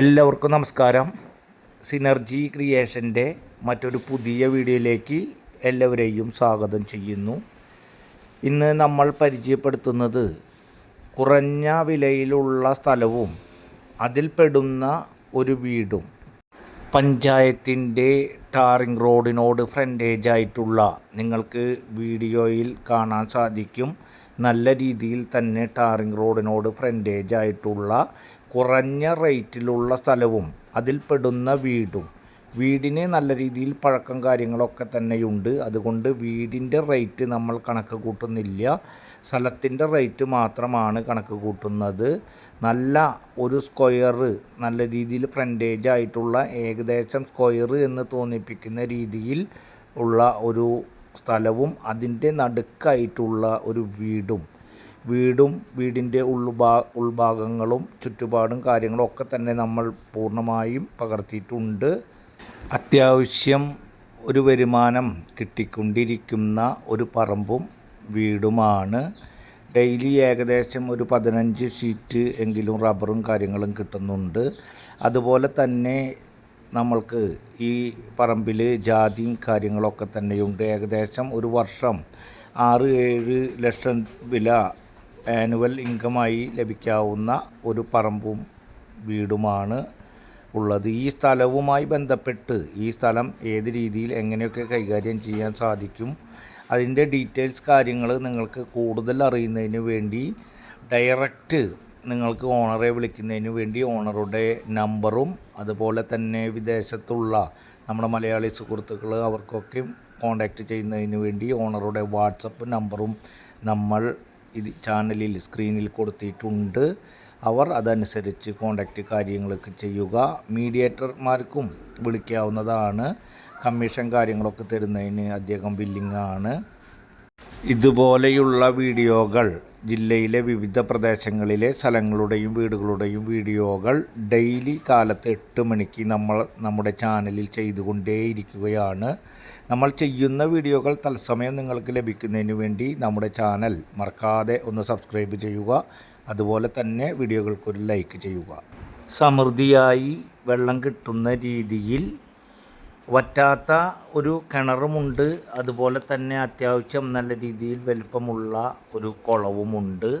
എല്ലാവർക്കും നമസ്കാരം. സിനർജി ക്രിയേഷന്റെ മറ്റൊരു പുതിയ വീഡിയോയിലേക്ക് എല്ലാവരെയും സ്വാഗതം ചെയ്യുന്നു. ഇന്ന് നമ്മൾ പരിചയപ്പെടുത്തുന്നത് കുറഞ്ഞ വിലയിലുള്ള സ്ഥലവും അതിൽപ്പെടുന്ന ഒരു വീടും. പഞ്ചായത്തിന്റെ ടാറിംഗ് റോഡിനോട് ഫ്രണ്ടേജ് ആയിട്ടുള്ള നിങ്ങൾക്ക് വീഡിയോയിൽ കാണാൻ സാധിക്കും. നല്ല രീതിയിൽ തന്നെ ടാറിംഗ് റോഡിനോട് ഫ്രണ്ടേജ് ആയിട്ടുള്ള കുറഞ്ഞ റേറ്റിലുള്ള സ്ഥലവും അതിൽ പെടുന്ന വീടും. വീടിന് നല്ല രീതിയിൽ പഴക്കം കാര്യങ്ങളൊക്കെ തന്നെയുണ്ട്. അതുകൊണ്ട് വീടിന്റെ റേറ്റ് നമ്മൾ കണക്ക് കൂട്ടുന്നില്ല. സ്ഥലത്തിന്റെ റേറ്റ് മാത്രമാണ് കണക്ക് കൂട്ടുന്നത്. നല്ല ഒരു സ്ക്വയർ നല്ല രീതിയിൽ ഫ്രണ്ടേജ് ആയിട്ടുള്ള ഏകദേശം സ്ക്വയർ എന്ന് തോന്നിപ്പിക്കുന്ന രീതിയിൽ ഉള്ള ഒരു സ്ഥലവും അതിന്റെ നടുക്കായിട്ടുള്ള ഒരു വീടും വീടും വീടിന്റെ ഉൾഭാ ഉൾഭാഗങ്ങളും ചുറ്റുപാടും കാര്യങ്ങളും ഒക്കെ തന്നെ നമ്മൾ പൂർണമായും പകർത്തിയിട്ടുണ്ട്. അത്യാവശ്യം ഒരു വരുമാനം കിട്ടിക്കൊണ്ടിരിക്കുന്ന ഒരു പറമ്പും വീടുമാണ്. ഡെയിലി ഏകദേശം ഒരു പതിനഞ്ച് ഷീറ്റ് എങ്കിലും റബ്ബറും കാര്യങ്ങളും കിട്ടുന്നുണ്ട്. അതുപോലെ തന്നെ നമ്മൾക്ക് ഈ പറമ്പിൽ ജാതിയും കാര്യങ്ങളൊക്കെ തന്നെയുണ്ട്. ഏകദേശം ഒരു വർഷം ആറ് ഏഴ് ലക്ഷം വില ആനുവൽ ഇൻകമായി ലഭിക്കാവുന്ന ഒരു പറമ്പും വീടുമാണ് ഉള്ളത്. ഈ സ്ഥലവുമായി ബന്ധപ്പെട്ട് ഈ സ്ഥലം ഏത് രീതിയിൽ എങ്ങനെയൊക്കെ കൈകാര്യം ചെയ്യാൻ സാധിക്കും അതിന്റെ ഡീറ്റെയിൽസ് കാര്യങ്ങൾ നിങ്ങൾക്ക് കൂടുതൽ അറിയുന്നതിന് വേണ്ടി ഡയറക്റ്റ് നിങ്ങൾക്ക് ഓണറെ വിളിക്കുന്നതിന് വേണ്ടി ഓണറുടെ നമ്പറും അതുപോലെ തന്നെ വിദേശത്തുള്ള നമ്മുടെ മലയാളി സുഹൃത്തുക്കൾ അവർക്കൊക്കെ കോൺടാക്റ്റ് ചെയ്യുന്നതിന് വേണ്ടി ഓണറുടെ വാട്സപ്പ് നമ്പറും നമ്മൾ ഇത് ചാനലിൽ സ്ക്രീനിൽ കൊടുത്തിട്ടുണ്ട്. അവർ അതനുസരിച്ച് കോണ്ടാക്റ്റ് കാര്യങ്ങളൊക്കെ ചെയ്യുക. മീഡിയേറ്റർമാർക്കും വിളിക്കാവുന്നതാണ്. കമ്മീഷൻ കാര്യങ്ങളൊക്കെ തരുന്നതിന് അദ്ദേഹം വില്ലിങ്ങാണ് ഇതുപോലെയുള്ള വീഡിയോകൾ ജില്ലയിലെ വിവിധ പ്രദേശങ്ങളിലെ സ്ഥലങ്ങളുടെയും വീടുകളുടെയും വീഡിയോകൾ ഡെയിലി കാലത്ത് എട്ട് മണിക്ക് നമ്മൾ നമ്മുടെ ചാനലിൽ ചെയ്തുകൊണ്ടേയിരിക്കുകയാണ്. നമ്മൾ ചെയ്യുന്ന വീഡിയോകൾ തത്സമയം നിങ്ങൾക്ക് ലഭിക്കുന്നതിന് വേണ്ടി നമ്മുടെ ചാനൽ മറക്കാതെ ഒന്ന് സബ്സ്ക്രൈബ് ചെയ്യുക. അതുപോലെ തന്നെ വീഡിയോകൾക്കൊരു ലൈക്ക് ചെയ്യുക. സമൃദ്ധിയായി വെള്ളം കിട്ടുന്ന രീതിയിൽ വറ്റാത്ത ഒരു കിണറുമുണ്ട്. അതുപോലെ തന്നെ അത്യാവശ്യം നല്ല രീതിയിൽ വലിപ്പമുള്ള ഒരു കുളവുമുണ്ട്.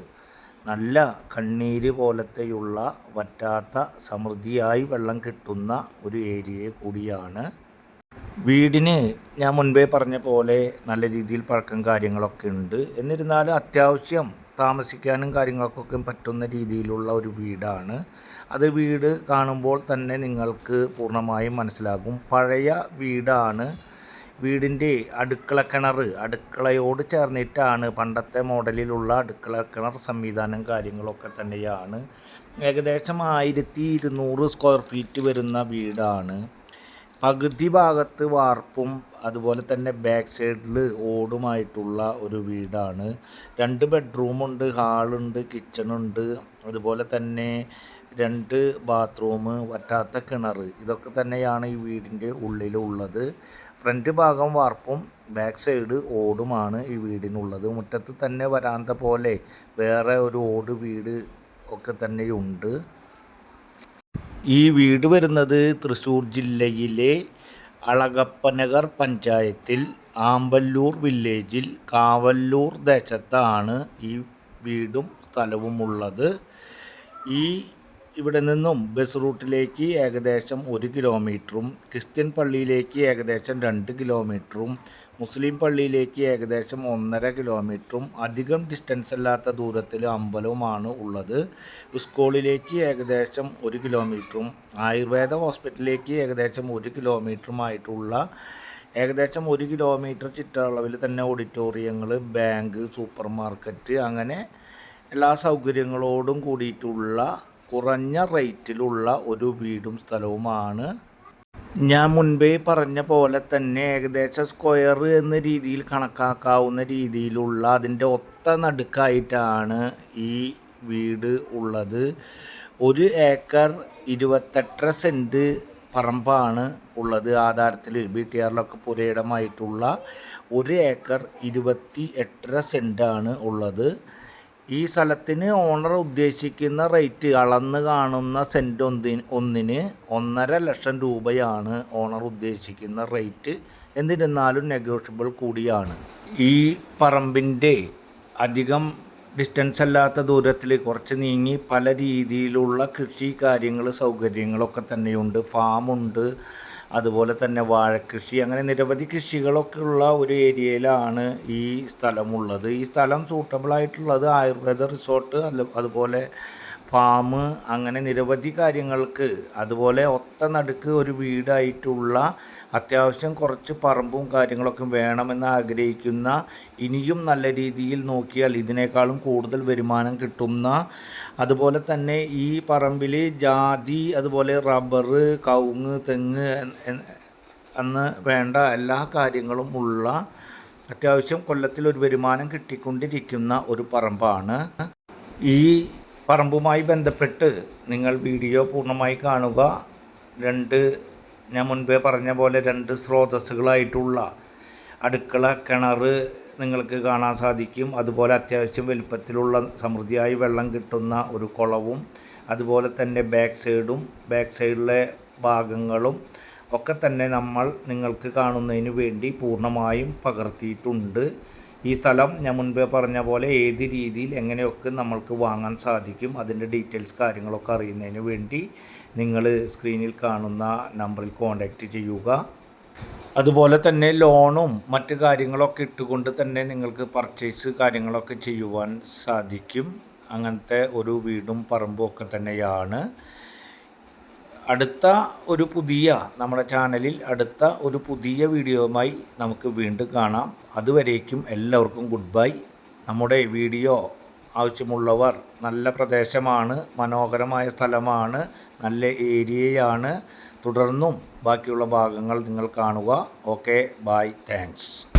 നല്ല കണ്ണീര് പോലത്തെയുള്ള വറ്റാത്ത സമൃദ്ധിയായി വെള്ളം കിട്ടുന്ന ഒരു ഏരിയ കൂടിയാണ്. വീടിന് ഞാൻ മുൻപേ പറഞ്ഞ പോലെ നല്ല രീതിയിൽ പഴക്കം കാര്യങ്ങളൊക്കെ ഉണ്ട്. എന്നിരുന്നാലും അത്യാവശ്യം താമസിക്കാനും കാര്യങ്ങൾക്കൊക്കെ പറ്റുന്ന രീതിയിലുള്ള ഒരു വീടാണ്. അത് വീട് കാണുമ്പോൾ തന്നെ നിങ്ങൾക്ക് പൂർണമായും മനസ്സിലാകും. പഴയ വീടാണ്. വീടിന്റെ അടുക്കള കിണർ അടുക്കളയോട് ചേർന്നിട്ടാണ് പണ്ടത്തെ മോഡലിലുള്ള അടുക്കള കിണർ സംവിധാനം കാര്യങ്ങളൊക്കെ തന്നെയാണ്. ഏകദേശം ആയിരത്തി ഇരുന്നൂറ് സ്ക്വയർ ഫീറ്റ് വരുന്ന വീടാണ്. പകുതി ഭാഗത്ത് വാർപ്പും അതുപോലെ തന്നെ ബാക്ക് സൈഡിൽ ഓടുമായിട്ടുള്ള ഒരു വീടാണ്. രണ്ട് ബെഡ്റൂമുണ്ട് ഹാളുണ്ട് കിച്ചണുണ്ട് അതുപോലെ തന്നെ രണ്ട് ബാത്റൂം വറ്റാത്ത കിണർ. ഇതൊക്കെ തന്നെയാണ് ഈ വീടിന്റെ ഉള്ളിലുള്ളത്. ഫ്രണ്ട് ഭാഗം വാർപ്പും ബാക്ക് സൈഡ് ഓടുമാണ് ഈ വീടിനുള്ളത്. മുറ്റത്ത് തന്നെ വരാന്ത പോലെ വേറെ ഒരു ഓട് വീട് ഒക്കെ തന്നെയുണ്ട്. ഈ വീട് വരുന്നത് തൃശ്ശൂർ ജില്ലയിലെ അളഗപ്പനഗർ പഞ്ചായത്തിൽ ആമ്പല്ലൂർ വില്ലേജിൽ കാവല്ലൂർ ദേശത്താണ് ഈ വീടും സ്ഥലവും ഉള്ളത്. ഈ ഇവിടെ നിന്നും ബസ് റൂട്ടിലേക്ക് ഏകദേശം ഒരു കിലോമീറ്ററും ക്രിസ്ത്യൻ പള്ളിയിലേക്ക് ഏകദേശം രണ്ട് കിലോമീറ്ററും മുസ്ലിം പള്ളിയിലേക്ക് ഏകദേശം ഒന്നര കിലോമീറ്ററും അധികം ഡിസ്റ്റൻസ് അല്ലാത്ത ദൂരത്തിൽ അമ്പലവുമാണ് ഉള്ളത്. സ്കൂളിലേക്ക് ഏകദേശം ഒരു കിലോമീറ്ററും ആയുർവേദ ഹോസ്പിറ്റലിലേക്ക് ഏകദേശം ഒരു കിലോമീറ്ററുമായിട്ടുള്ള ഏകദേശം ഒരു കിലോമീറ്റർ ചുറ്റളവിൽ തന്നെ ഓഡിറ്റോറിയങ്ങൾ ബാങ്ക് സൂപ്പർ മാർക്കറ്റ് അങ്ങനെ എല്ലാ സൗകര്യങ്ങളോടും കൂടിയിട്ടുള്ള കുറഞ്ഞ റേറ്റിലുള്ള ഒരു വീടും സ്ഥലവുമാണ് ഞാൻ മുൻപേ പറഞ്ഞ പോലെ തന്നെ ഏകദേശം സ്ക്വയർ എന്ന രീതിയിൽ കണക്കാക്കാവുന്ന രീതിയിലുള്ള അതിന്റെ ഒത്ത നടുക്കായിട്ടാണ് ഈ വീട് ഉള്ളത്. ഒരു ഏക്കർ ഇരുപത്തെട്ടര സെന്റ് പറമ്പാണ് ഉള്ളത്. ആധാരത്തിൽ ബി ടി ആറിലൊക്കെ പുരയിടമായിട്ടുള്ള ഒരു ഏക്കർ ഇരുപത്തി എട്ടര സെന്റാണ് ഉള്ളത്. ഈ സ്ഥലത്തിന് ഓണർ ഉദ്ദേശിക്കുന്ന റേറ്റ് അളന്ന് കാണുന്ന സെന്റ് ഒന്നി ഒന്നിന് ഒന്നര ലക്ഷം രൂപയാണ് ഓണർ ഉദ്ദേശിക്കുന്ന റേറ്റ് എന്നിരുന്നാലും നെഗോഷ്യബിൾ കൂടിയാണ്. ഈ പറമ്പിന്റെ അധികം ഡിസ്റ്റൻസ് അല്ലാത്ത ദൂരത്തിൽ കുറച്ച് നീങ്ങി പല രീതിയിലുള്ള കൃഷി കാര്യങ്ങൾ സൗകര്യങ്ങളൊക്കെ തന്നെയുണ്ട്. ഫാമുണ്ട് അതുപോലെ തന്നെ വാഴക്കൃഷി അങ്ങനെ നിരവധി കൃഷികളൊക്കെ ഉള്ള ഒരു ഏരിയയിലാണ് ഈ സ്ഥലമുള്ളത്. ഈ സ്ഥലം സൂട്ടബിൾ ആയിട്ടുള്ളത് ആയുർവേദ റിസോർട്ട് അതുപോലെ ഫാം അങ്ങനെ നിരവധി കാര്യങ്ങൾക്ക് അതുപോലെ ഒത്ത നടുക്ക് ഒരു വീടായിട്ടുള്ള അത്യാവശ്യം കുറച്ച് പറമ്പും കാര്യങ്ങളൊക്കെ വേണമെന്ന് ആഗ്രഹിക്കുന്ന ഇനിയും നല്ല രീതിയിൽ നോക്കിയാൽ ഇതിനേക്കാളും കൂടുതൽ വരുമാനം കിട്ടുന്ന അതുപോലെ തന്നെ ഈ പറമ്പിൽ ജാതി അതുപോലെ റബ്ബർ കവുങ്ങ് തെങ്ങ് അന്ന് വേണ്ട എല്ലാ കാര്യങ്ങളും ഉള്ള അത്യാവശ്യം കൊല്ലത്തിൽ ഒരു വരുമാനം കിട്ടിക്കൊണ്ടിരിക്കുന്ന ഒരു പറമ്പാണ്. ഈ പറമ്പുമായി ബന്ധപ്പെട്ട് നിങ്ങൾ വീഡിയോ പൂർണമായി കാണുക. രണ്ട് ഞാൻ മുൻപേ പറഞ്ഞ പോലെ രണ്ട് സ്രോതസ്സുകളായിട്ടുള്ള അടുക്കള കിണർ നിങ്ങൾക്ക് കാണാൻ സാധിക്കും. അതുപോലെ അത്യാവശ്യം വലുപ്പത്തിലുള്ള സമൃദ്ധിയായി വെള്ളം കിട്ടുന്ന ഒരു കുളവും അതുപോലെ തന്നെ ബാക്ക് സൈഡും ബാക്ക് സൈഡിലെ ഭാഗങ്ങളും ഒക്കെ തന്നെ നമ്മൾ നിങ്ങൾക്ക് കാണുന്നതിന് വേണ്ടി പൂർണമായും പകർത്തിയിട്ടുണ്ട്. ഈ സ്ഥലം ഞാൻ മുൻപേ പറഞ്ഞ പോലെ ഏത് രീതിയിൽ എങ്ങനെയൊക്കെ നമ്മൾക്ക് വാങ്ങാൻ സാധിക്കും അതിന്റെ ഡീറ്റെയിൽസ് കാര്യങ്ങളൊക്കെ അറിയുന്നതിന് വേണ്ടി നിങ്ങൾ സ്ക്രീനിൽ കാണുന്ന നമ്പറിൽ കോൺടാക്റ്റ് ചെയ്യുക. അതുപോലെ തന്നെ ലോണും മറ്റു കാര്യങ്ങളൊക്കെ ഇട്ടുകൊണ്ട് തന്നെ നിങ്ങൾക്ക് പർച്ചേസ് കാര്യങ്ങളൊക്കെ ചെയ്യുവാൻ സാധിക്കും. അങ്ങനത്തെ ഒരു വീടും പറമ്പും ഒക്കെ തന്നെയാണ്. അടുത്ത ഒരു പുതിയ നമ്മുടെ ചാനലിൽ അടുത്ത ഒരു പുതിയ വീഡിയോയുമായി നമുക്ക് വീണ്ടും കാണാം. അതുവരേക്കും എല്ലാവർക്കും ഗുഡ് ബൈ. നമ്മുടെ വീഡിയോ ആവശ്യമുള്ളവർ നല്ല പ്രദേശമാണ് മനോഹരമായ സ്ഥലമാണ് നല്ല ഏരിയയാണ്. തുടർന്നും ബാക്കിയുള്ള ഭാഗങ്ങൾ നിങ്ങൾ കാണുക. Okay bye. താങ്ക്സ്.